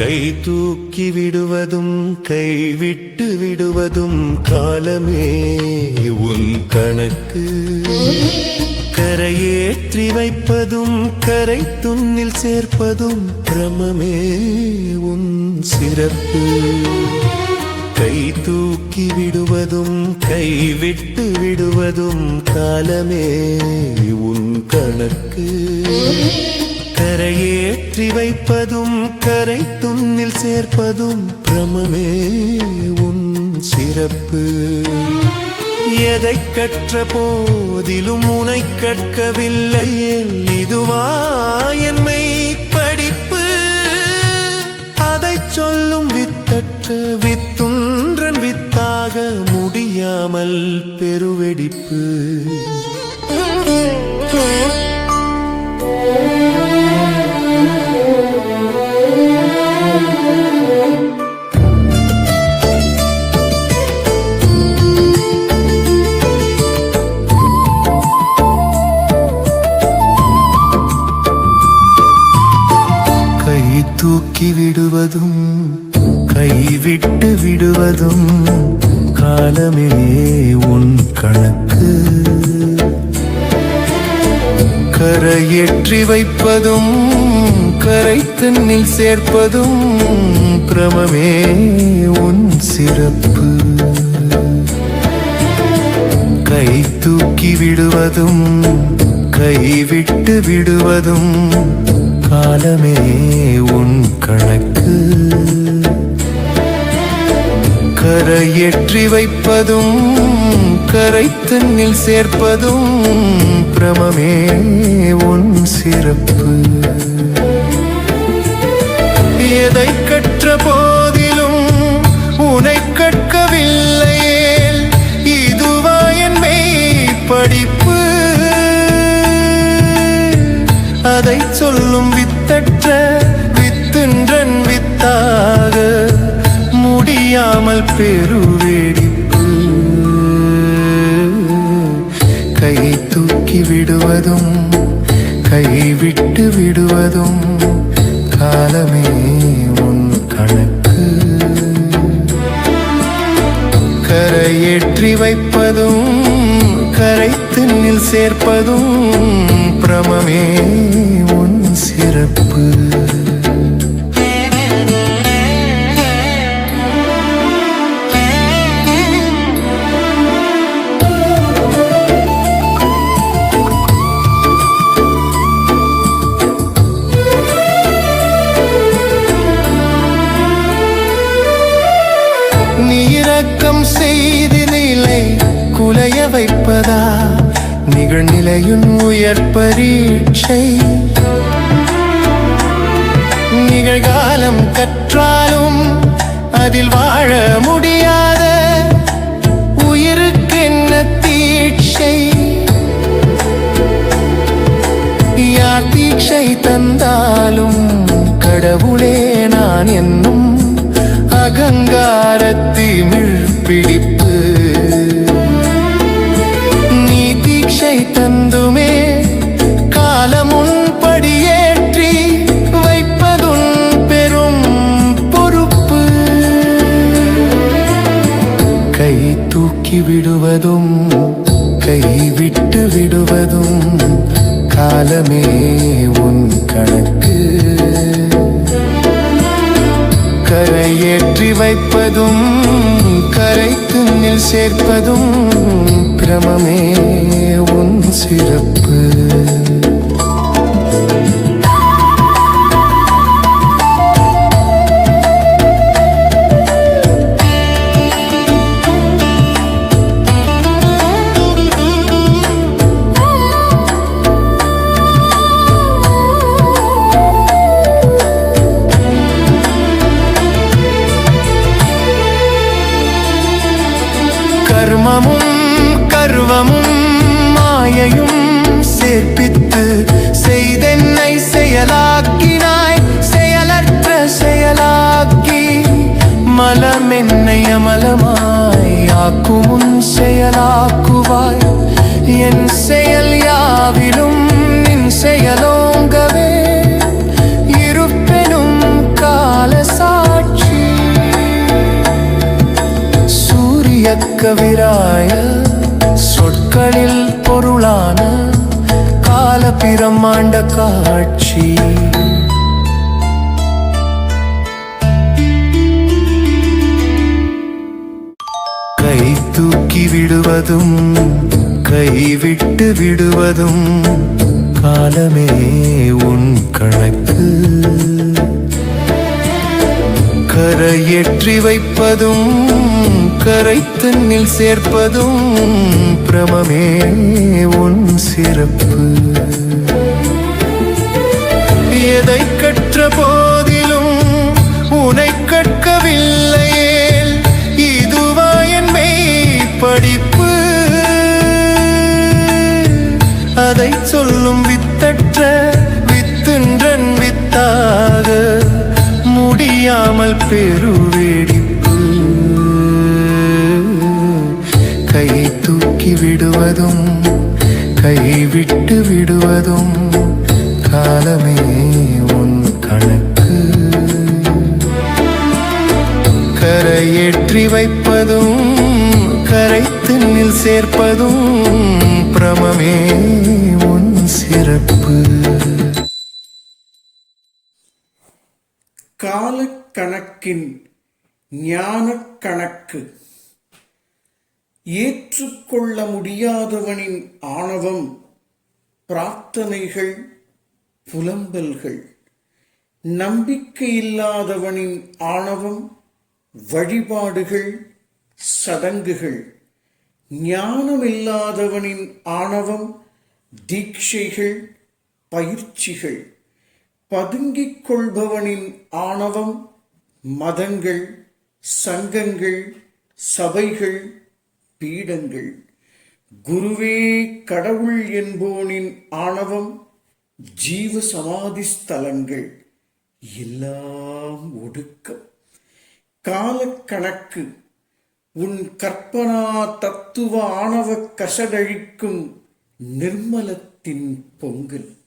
கை தூக்கி விடுவதும் கை விட்டு விடுவதும் காலமே உன் கணக்கு. ஏற்றி வைப்பதும் கரை துண்ணில் சேர்ப்பதும் பிரமமே உன் சிறப்பு. கை தூக்கி விடுவதும் கை விட்டு விடுவதும் காலமே உன் கணக்கு. கரையேற்றி வைப்பதும் கரை துண்ணில் சேர்ப்பதும் பிரமமே உன் சிறப்பு. எதை கற்ற போதிலும் உனை கற்கவில்லை. இதுவா படிப்பு அதைச் சொல்லும் வித்தற்ற வித்துன்றன் வித்தாக முடியாமல் பெருவெடிப்பு. தூக்கி விடுவதும் கைவிட்டு விடுவதும் காலமே உன் கணக்கு. கரையேற்றி வைப்பதும் கரை தன்னில் சேர்ப்பதும் பிரமமே உன் சிறப்பு. கை தூக்கி விடுவதும் கை விட்டு விடுவதும் காலமே உன் கணக்கு. கரையேற்றி வைப்பதும் கரை தன்னில் சேர்ப்பதும் பிரமமே உன் சிறப்பு. எதை கற்ற போ பெருவெடிப்பு. கை தூக்கி விடுவதும் கை விட்டு விடுவதும் காலமே உன் கணக்கு. கரையேற்றி வைப்பதும் கரை திண்ணில் சேர்ப்பதும் பிரமமே உன் சிறப்பு. நீரக்கம் செய்து நிலை குலைய வைப்பதா? நிகழ்நிலையின் உயர் பரீட்சை. நிகழ்காலம் கற்றாலும் அதில் வாழ முடியாத உயிருக்கென்ன தீட்சை? யார் தீட்சை தந்தாலும் கடவுளே நான் என் அகங்காரத்திமிழ் பிடிப்பு நீ தீட்சை தந்துமே காலமுன் படியேற்றி வைப்பதுன் பெரும் பொறுப்பு. கை தூக்கி விடுவதும் கை விட்டு விடுவதும் காலமே உன் கணக்கு. கரை ஏற்றி வைப்பதும் கரைக்கு துண்ணில் சேர்ப்பதும் பிரமமே உன் சிறப்பு. சர்வமும் மாயையும் சேர்ப்பித்து செய்தென்னை செயலாக்கினாய். செயலற்ற செயலாக்கி மலமென்னை அமலமாய் ஆக்குமுன் செயலாக்குவாய். என் செயல் யாவிலும் நின் செயலோங்கவே. இருப்பெனும் கால சாட்சி. சூரியக்க விராய சொற்களில் பொருளான கால பிரமாண்ட காட்சி. கை தூக்கி விடுவதும் கைவிட்டு விடுவதும் காலமே உன் கணக்கு. கரையேற்றி வைப்பதும் கரை தன்னில் சேர்ப்பதும் பிரமமே உன் சிறப்பு. எதை கற்ற போதிலும் உனை கற்கவில்லையேல் இதுவா என் மெய் படிப்பு அதை சொல்லும் வித்தற்ற வித்துன்றன் வித்தா அறியாமல் பெருவேடிப்பு கை தூக்கி விடுவதும் கை விட்டு விடுவதும் காலமே உன் கணக்கு. கரையேற்றி வைப்பதும் கரை திண்ணில் சேர்ப்பதும் பிரமமே. காலக்கணக்கின் ஞான கணக்கு ஏற்றுக்கொள்ள முடியாதவனின் ஆணவம் பிரார்த்தனைகள் புலம்பல்கள். நம்பிக்கையில்லாதவனின் ஆணவம் வழிபாடுகள் சடங்குகள். ஞானமில்லாதவனின் ஆணவம் தீட்சைகள் பயிற்சிகள். பதுங்கிக் கொள்பவனின் ஆணவம் மதங்கள் சங்கங்கள் சபைகள் பீடங்கள். குருவே கடவுள் என்போனின் ஆணவம் ஜீவ சமாதி ஸ்தலங்கள் எல்லாம் ஒடுக்கம். காலக்கணக்கு உன் கற்பனா தத்துவ ஆணவ கசடழிக்கும் நிர்மலத்தின் பொங்கல்.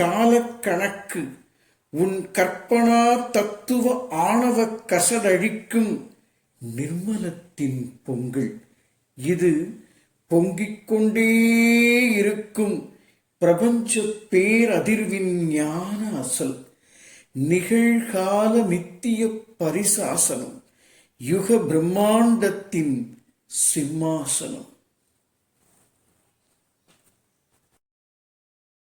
காலக்கணக்கு. உன் கற்பனா தத்துவ ஆணவ கசடழிக்கும் நிர்மலத்தின் பொங்கல். இது பொங்கிக் கொண்டே இருக்கும் பிரபஞ்ச பேரதிர்வின் ஞான அசல். நிகழ்கால நித்திய பரிசாசனம் யுக பிரம்மாண்டத்தின் சிம்மாசனம்.